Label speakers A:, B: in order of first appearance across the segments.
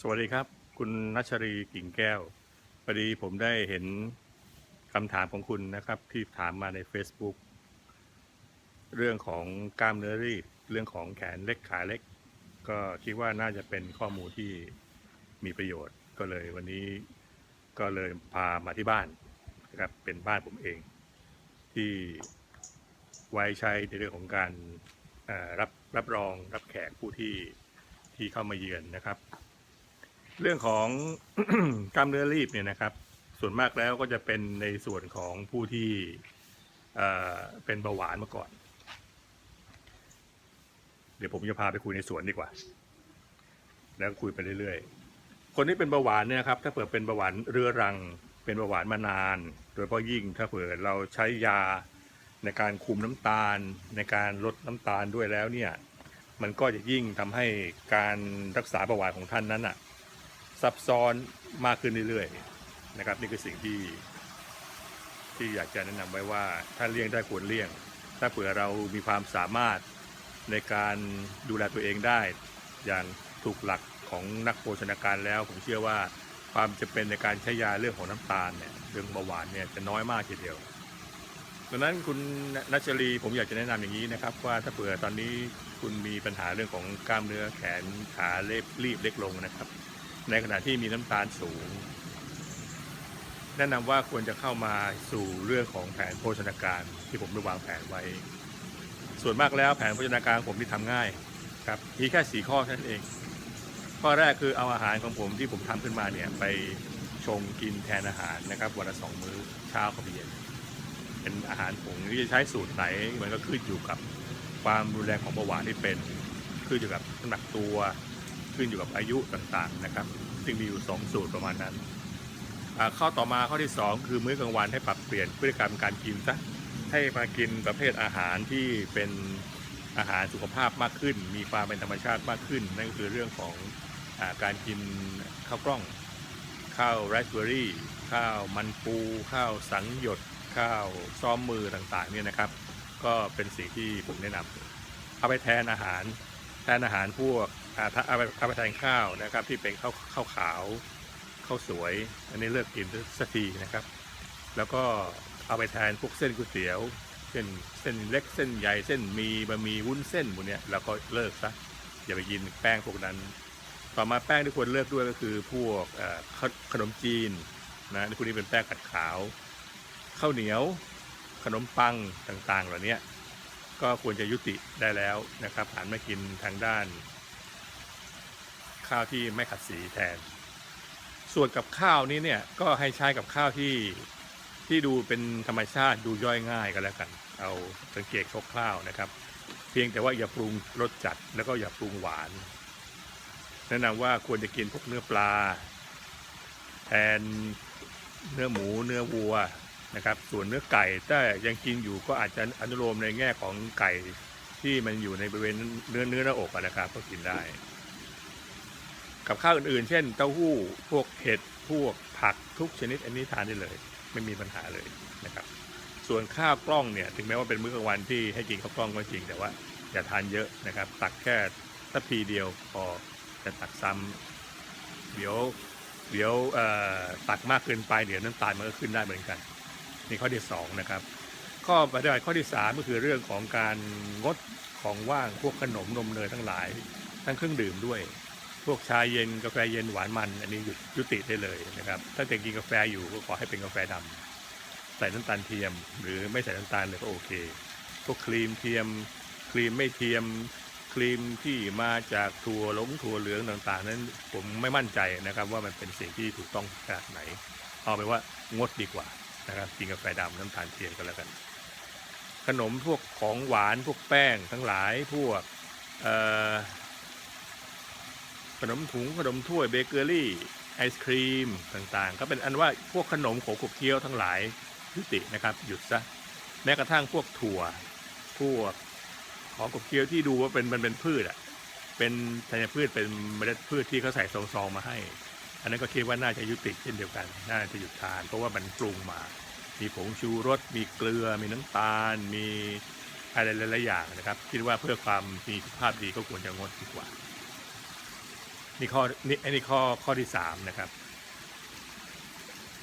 A: สวัสดีครับ คุณนัชรีกิ่งแก้วพอดีผมได้เห็นคำถามของคุณนะครับ ที่ถามมาใน Facebook เรื่องของกล้ามเนื้อรีบเรื่องของแขนเล็กขาเล็ก ก็คิดว่าน่าจะเป็นข้อมูลที่มีประโยชน์ ก็เลยวันนี้ก็เลยพามาที่บ้านนะครับเป็นบ้านผมเอง ที่ไว้ใช้ในเรื่องของการรับรับรองรับแขกผู้ที่ที่เข้ามาเยือนนะครับ เรื่องของ กล้ามเนื้อรีบเนี่ยนะครับ ส่วนมากแล้วก็จะเป็นในส่วนของผู้ที่เอ่อเป็นเบาหวานมาก่อน เดี๋ยวผมจะพาไปคุยในสวนดีกว่า แล้วคุยไปเรื่อยๆ คนที่เป็นเบาหวานเนี่ยนะครับ ถ้าเผื่อเป็นเบาหวานเรื้อรัง เป็นเบาหวานมานาน โดยเฉพาะยิ่งถ้าเผื่อเราใช้ยาในการคุมน้ำตาล ในการลดน้ำตาลด้วยแล้วเนี่ย มันก็จะยิ่งทำให้การรักษาเบาหวานของท่านนั้นอะ ซับซ้อนมากขึ้นเรื่อยๆนะครับ นี่คือสิ่งที่ที่อยากจะแนะนำไว้ว่าถ้าเลี่ยงได้ควรเลี่ยง ถ้าเผื่อเรามีความสามารถในการดูแลตัวเองได้ อย่างถูกหลักของนักโภชนาการแล้ว ผมเชื่อว่าความจะเป็นในการใช้ยาเรื่องของน้ำตาลเนี่ยเรื่องเบาหวานเนี่ยจะน้อยมากทีเดียวดังนั้นคุณนัชรีผมอยากจะแนะนำอย่างนี้นะครับ ว่าถ้าเผื่อตอนนี้คุณมีปัญหาเรื่องของกล้ามเนื้อแขนขาเล็บรีบเล็กลงนะครับ ในขณะที่มีน้ำตาลสูง แนะนำว่าควรจะเข้ามาสู่เรื่องของแผนโภชนาการที่ผมได้วางแผนไว้ ส่วนมากแล้วแผนโภชนาการผมที่ทำง่ายครับมีแค่สีข้อเท่นั้นเอง ข้อแรกคือเอาอาหารของผมที่ผมทำขึ้นมาเนี่ยไปชงกินแทนอาหารนะครับวันละสองมื้อเช้ากับเย็นเป็นอาหารผงที่จะใช้สูตรไหนมันก็ขึ้นอยู่กับความรุนแรงของเบาหวานที่เป็นขึ้นอยู่กับน้ำหนักตัว ขึ้นอยู่กับอายุต่างๆนะครับซึ่งมีอยู่ 2 สูตรประมาณนั้นข้อต่อมาข้อที่ 2 คือมื้อกลางวันให้ปรับเปลี่ยนพฤติกรรมการกินซะให้มากินประเภทอาหารที่เป็นอาหารสุขภาพมากขึ้น มีความเป็นธรรมชาติมากขึ้น นั่นก็คือเรื่องของอการกินข้าวกล้อง ข้าวไรซ์เบอรี่ข้าวมันปู ข้าวสังหยด ข้าวซ้อมมือต่างๆเนี่ยนะครับ ก็เป็นสิ่งที่ผมแนะนำเอาไปแทนอาหาร แทนอาหารพวก ถ้าเอาไปเอาไปแทนข้าวนะครับ ที่เป็นข้าวข้าวขาวข้าวสวย อันนี้เลิกกินสักทีนะครับ แล้วก็เอาไปแทนพวกเส้นก๋วยเตี๋ยวเส้นเส้นเล็กเส้นใหญ่เส้นมีบะหมี่วุ้นเส้นพวกเนี้ยเราก็เลิกซะอย่าไปกินแป้งพวกนั้น ต่อมาแป้งที่ควรเลิกด้วยก็คือพวกขขนมจีนนะที่พวกนี้เป็นแป้งขัดขาวข้าวเหนียวขนมปังต่างๆ เหล่านี้ก็ควรจะยุติได้แล้วนะครับหันมากินทางด้าน ข้าวที่ไม่ขัดสีแทน ส่วนกับข้าวนี้เนี่ยก็ให้ใช้กับข้าวที่ที่ดูเป็นธรรมชาติดูย่อยง่ายก็แล้วกัน เอาสังเกตคร่าวๆนะครับ เพียงแต่ว่าอย่าปรุงรสจัดแล้วก็อย่าปรุงหวาน แนะนำว่าควรจะกินพวกเนื้อปลา แทนเนื้อหมูเนื้อวัวนะครับส่วนเนื้อไก่ถ้ายังกินอยู่ก็อาจจะอนุโลมในแง่ของไก่ที่มันอยู่ในบริเวณเนื้อเนื้อหน้าอกนะครับก็กินได้ กับข้าวอื่นๆ เช่น เต้าหู้พวกเห็ดพวกผักทุกชนิดอันนี้ทานได้เลย ไม่มีปัญหาเลยนะครับ ส่วนข้าวกล้องเนี่ยถึงแม้ว่าเป็นมื้อกลางวันที่ให้กินข้าวกล้องก็จริง แต่ว่าอย่าทานเยอะนะครับ ตักแค่ทัพพีเดียวพอจะตักซ้ำเดี๋ยวเดี๋ยวตักมากเกินไปเดี๋ยวน้ำตาลมันก็ขึ้นได้เหมือนกันนี่ข้อที่สองนะครับข้อปฏิบัติข้อที่สามก็คือเรื่องของการงดของว่างพวกขนมนมเนยทั้งหลาย ทั้งเครื่องดื่มด้วย พวกชาเย็นกาแฟเย็นหวานมัน อันนี้หยุดยุติได้เลยนะครับ ถ้าจะกินกาแฟอยู่ก็ขอให้เป็นกาแฟดำใส่น้ำตาลเทียม หรือไม่ใส่น้ำตาลเลยก็โอเค พวกครีมเทียม ครีมไม่เทียม ครีมที่มาจากถั่วหลงถั่วเหลืองต่างๆ นั้นผมไม่มั่นใจนะครับ ว่ามันเป็นสิ่งที่ถูกต้องขนาดไหน เอาไปนว่างดดีกว่านะครับกินกาแฟดำน้ำตาลเทียมก็แล้วกัน ขนมพวกของหวานพวกแป้งทั้งหลายพวก ขนมถุงขนมถ้วยเบเกอรี่ไอศครีมต่างๆ ก็เป็นอันว่าพวกขนมของขบเคี้ยวทั้งหลายยุตินะครับ หยุดซะแม้กระทั่งพวกถั่วพวกของขบเคี้ยวที่ดูว่าเป็นมันเป็นพืชอะเป็นธัญพืชเป็นเมล็ดพืชที่เขาใส่ซองๆมาให้ อันนั้นก็คิดว่าน่าจะยุติเช่นเดียวกัน น่าจะหยุดทาน เพราะว่ามันปรุงมา มีผงชูรส มีเกลือ มีน้ำตาล มีอะไรหลายๆอย่างนะครับ คิดว่าเพื่อความมีสุขภาพดีก็ควรจะงดดีกว่า นี่ข้อนี่อันนี้ข้อข้อที่สามนะครับ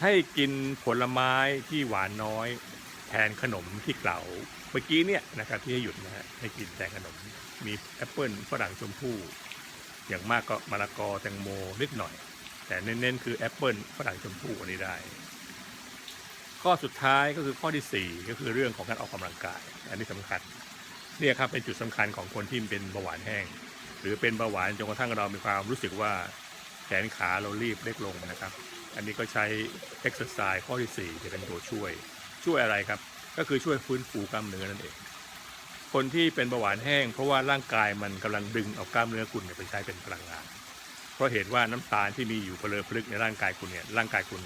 A: ให้กินผลไม้ที่หวานน้อย แทนขนมที่เกล่าวเมื่อกี้เนี่ยนะครับที่ให้หยุดนะฮะให้กินแทนขนมมีแอปเปิลฝรั่งชมพู่อย่างมากก็มะละกอแตงโมนิดหน่อย แต่เน้นๆคือแอปเปิลฝรั่งชมพู่อันนี้ได้ ข้อสุดท้ายก็คือข้อที่ 4 ก็คือเรื่องของการออกกำลังกาย อันนี้สำคัญเนี่ยครับเป็นจุดสำคัญของคนที่เป็นเบาหวานแห้ง หรือเป็นเบาหวานจนกระทั่งเรามีความรู้สึกว่าแขนขาเรารีบเล็กลงนะครับ อันนี้ก็ใช้เอ็กซ์ไซส์ข้อที่ 4 จะเป็นตัวช่วย ช่วยอะไรครับ ก็คือช่วยฟื้นฟูกล้ามเนื้อนั่นเอง คนที่เป็นเบาหวานแห้ง เพราะว่าร่างกายมันกำลังดึงเอากล้ามเนื้อคุณเนี่ยไปใช้เป็นพลังงาน เพราะเหตุว่าน้ำตาลที่มีอยู่เพลอพลึกในร่างกายคุณเนี่ยร่างกายคุณ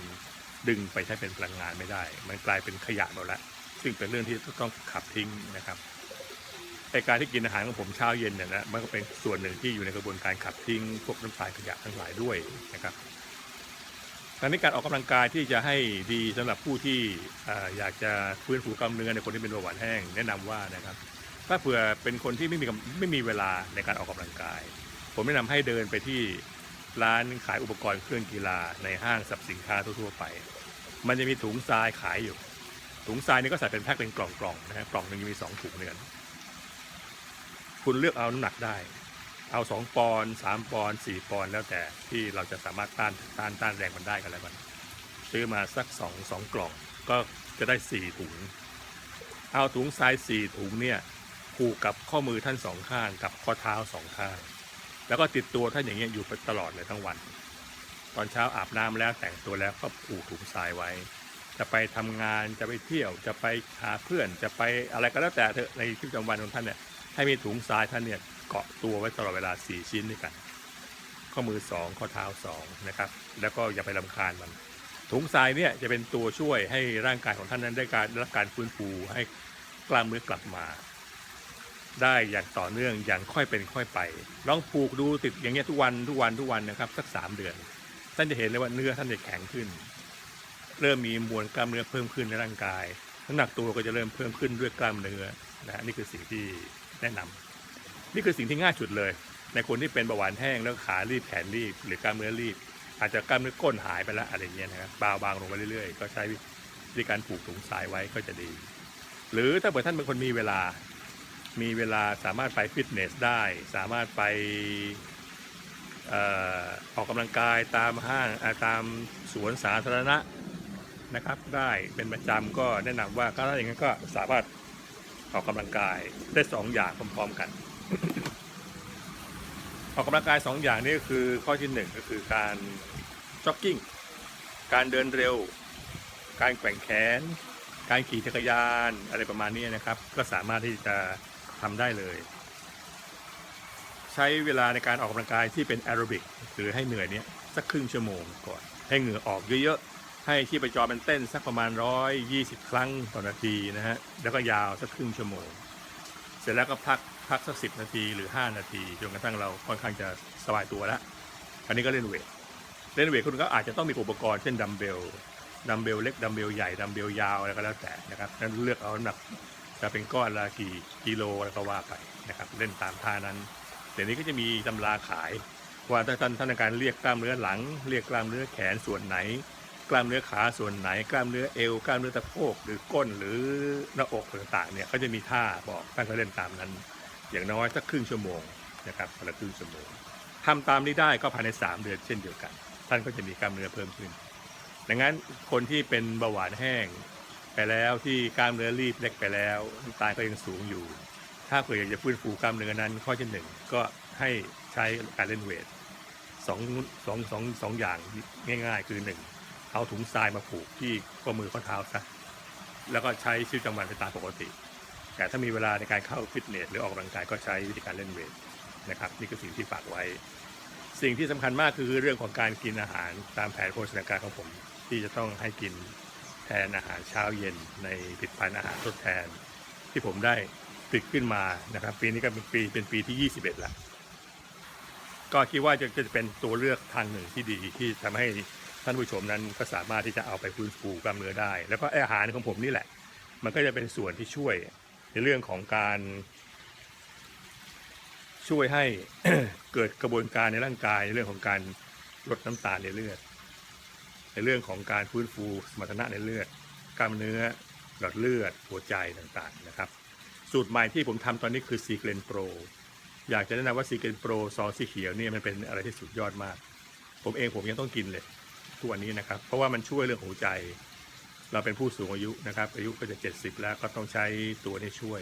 A: ดึงไปใช้เป็นพลังงานไม่ได้ มันกลายเป็นขยะหมดแล้วซึ่งเป็นเรื่องที่ต้องขับทิ้งนะครับ การที่กินอาหารของผมเช้าเย็นเนี่ยนะมันก็เป็นส่วนหนึ่งที่อยู่ในกระบวนการขับทิ้งพวกน้ำตาลขยะทั้งหลายด้วยนะครับดังนี้การออกกำลังกายที่จะให้ดีสำหรับผู้ที่ออยากจะฟื้นฟูกล้ามเนื้อในคนที่เป็นเบาหวานแห้งแนะนำว่านะครับ ถ้าเผื่อเป็นคนที่ไม่มีไม่มีเวลาในการออกกำลังกาย ผมแนะนำให้เดินไปที่ร้านขายอุปกรณ์เครื่องกีฬาในห้างสรรพสินค้าทั่วๆไป มันจะมีถุงทรายขายอยู่ ถุงทรายนี่ก็ใส่เป็นแพ็คเป็นกล่องๆนะฮะกล่องหนึ่งจะมีสองถุงเนือน คุณเลือกเอาน้ำหนักได้ เอาสองปอนด์สามปอนด์สี่ปอนด์แล้วแต่ที่เราจะสามารถต้านต้านต้านแรงมันได้กันแล้วกันซื้อมาสักสองสองกล่องก็จะได้สี่ถุง เอาถุงทรายสี่ถุงเนี่ยผูกกับข้อมือท่านสองข้างกับข้อเท้าสองข้าง แล้วก็ติดตัวท่านอย่างเงี้ยอยู่ไปตลอดเลยทั้งวัน ตอนเช้าอาบน้ำแล้วแต่งตัวแล้วก็ผูกถุงทรายไว้ จะไปทำงานจะไปเที่ยวจะไปหาเพื่อนจะไปอะไรก็แล้วแต่เถอะในชีวิตประจำวันของท่านเนี่ย ให้มีถุงทรายท่านเนี่ยเกาะตัวไว้ตลอดเวลา 4 ชิ้นด้วยกัน ข้อมือ 2 ข้อเท้า 2 นะครับ แล้วก็อย่าไปลำคาญมัน ถุงทรายเนี่ยจะเป็นตัวช่วยให้ร่างกายของท่านนั้นได้การรับการฟื้นฟูให้กล้ามเนื้อกลับมา ได้อย่างต่อเนื่องอย่างค่อยเป็นค่อยไป ลองผูกดูติดอย่างเงี้ยทุกวันทุกวันทุกวันนะครับสักสามเดือน ท่านจะเห็นเลยว่าเนื้อท่านจะแข็งขึ้น เริ่มมีมวลกล้ามเนื้อเพิ่มขึ้นในร่างกายน้ำหนักตัวก็จะเริ่มเพิ่มขึ้นด้วยกล้ามเนื้อนะฮะนี่คือสิ่งที่ แนะนำนี่คือสิ่งที่ง่ายสุดเลย ในคนที่เป็นเบาหวานแห้งแล้วขารีบแขนรีบ หรือกล้ามเนื้อรีบ อาจจะกล้ามเนื้อก้นหายไปแล้วอะไรเงี้ยนะครับบาบางลงไปเรื่อยๆ ก็ใช้วิธีการผูกถุงสายไว้ก็จะดี หรือถ้าเกิดท่านเป็นคนมีเวลา มีเวลาสามารถไปฟิตเนสได้ สามารถไปออออกกำลังกายตามห้างตามสวนสาธารณะนะครับ ได้เป็นประจำก็แนะนำว่าก็ถ้าอย่างนั้นก็สามารถ ออกกำลังกายได้สองอย่างพร้อมๆกัน ออกกำลังกายสองอย่างนี้ก็คือข้อที่หนึ่งก็คือการจ็อกกิ้งการเดินเร็ว การแกว่งแขน การขี่จักรยานอะไรประมาณนี้นะครับ ก็สามารถที่จะทำได้เลย ใช้เวลาในการออกกำลังกายที่เป็นแอโรบิกหรือให้เหนื่อยเนี้ยสักครึ่งชั่วโมงก่อน ให้เหงื่อออกเยอะๆ ให้ชีพจรมันเต้นสักประมาณ 120 ครั้งต่อนาทีนะฮะ แล้วก็ยาวสักครึ่งชั่วโมง เสร็จแล้วก็พักพักสักสินาทีหรือ 5 นาทีจนกระทั่งเราค่อนข้างจะสบายตัวแล้ว อันนี้ก็เล่นเวท เล่นเวทคุณก็อาจจะต้องมีอุปกรณ์เช่นดัมเบล ดัมเบลเล็ก ดัมเบลใหญ่ ดัมเบลยาวอะไรก็แล้วแต่นะครับนั้นเลือกเอาน้ำหนักจะเป็นก้อนละกี่กิโลแล้วก็ว่าไปนะครับเล่นตามท่านั้นเดี๋ยวนี้ก็จะมีตำราขายว่าถ้าท่านท่านการเรียกกล้ามเนื้อหลัง เรียกกล้ามเนื้อแขนส่วนไหน กล้ามเนื้อขาส่วนไหน กล้ามเนื้อเอวกล้ามเนื้อตะโพกหรือก้นหรือหน้าอกต่างๆเนี่ยก็จะมีท่าบอกท่านก็เล่นตามนั้น อย่างน้อยสักครึ่งชั่วโมงนะครับคนละครึ่งชั่วโมงทำตามนี้ได้ก็ภายใน 3 เดือนเช่นเดียวกัน ท่านก็จะมีกล้ามเนื้อเพิ่มขึ้น ดังนั้นคนที่เป็นเบาหวานแห้งไปแล้วที่กล้ามเนื้อรีบเล็กไปแล้วน้ำตาลก็ยังสูงอยู่ ถ้าเผื่ออยากจะฟื้นฟูกล้ามเนื้อนั้น ข้อที่หนึ่งก็ให้ใช้การเล่นเวทสองสองสองสองอย่างง่าย ๆ คือหนึ่ง เอาถุงทรายมาผูกที่ข้อมือข้อเท้าซะแล้วก็ใช้ชีวิตประจำวันไปตามปกติ แต่ถ้ามีเวลาในการเข้าฟิตเนสหรือออกกำลังกายก็ใช้วิธีการเล่นเวทนะครับนี่คือสิ่งที่ฝากไว้ สิ่งที่สำคัญมากคือเรื่องของการกินอาหารตามแผนโภชนาการของผม ที่จะต้องให้กินแทนอาหารเช้าเย็นในผลิตภัณฑ์อาหารทดแทน ที่ผมได้ติดขึ้นมานะครับ ปีนี้ก็เป็นปีเป็นปีที่ 21 แล้ว ก็คิดว่าจะจะเป็นตัวเลือกทางหนึ่งที่ดีที่ทำให้ ท่านผู้ชมนั้นก็สามารถที่จะเอาไปฟื้นฟูกล้ามเนื้อได้ แล้วก็อาหารของผมนี่แหละ มันก็จะเป็นส่วนที่ช่วยในเรื่องของการ ช่วยให้เกิดกระบวนการในร่างกายในเรื่องของการลดน้ำตาลในเลือด ในเรื่องของการฟื้นฟูสมรรถนะในเลือด กล้ามเนื้อหลอดเลือดหัวใจต่างๆนะครับ สูตรใหม่ที่ผมทำตอนนี้คือซีเกรนโปรอยากจะแนะนำว่าซีเกรนโปรซองสีเขียวเนี่ยมันเป็นอะไรที่สุดยอดมาก ผมเองผมยังต้องกินเลย ทุกวันนี้นะครับ เพราะว่ามันช่วยเรื่องหัวใจ เราเป็นผู้สูงอายุนะครับ อายุก็จะ 70 แล้วก็ต้องใช้ตัวนี้ช่วย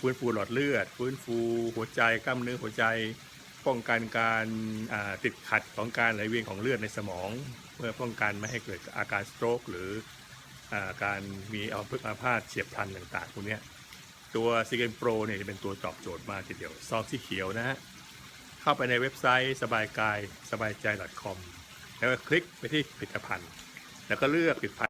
A: ฟื้นฟูหลอดเลือด ฟื้นฟูหัวใจกล้ามเนื้อหัวใจ ป้องกันการติดขัดของการไหลเวียนของเลือดในสมอง เพื่อป้องกันไม่ให้เกิดอาการสโตรกหรืออการมีอัมพฤกษ์อาพาตเฉียบพลันต่างๆพวกนี้ตัวซีเกนโปรเนี่ยจะเป็นตัวตอบโจทย์มากทีเดียวซองสีเขียวนะฮะเข้าไปในเว็บไซต์สบายกายสบายใจ .com แล้วก็คลิกไปที่ผลิตภัณฑ์ แล้วก็เลือกผลิตภัณฑ์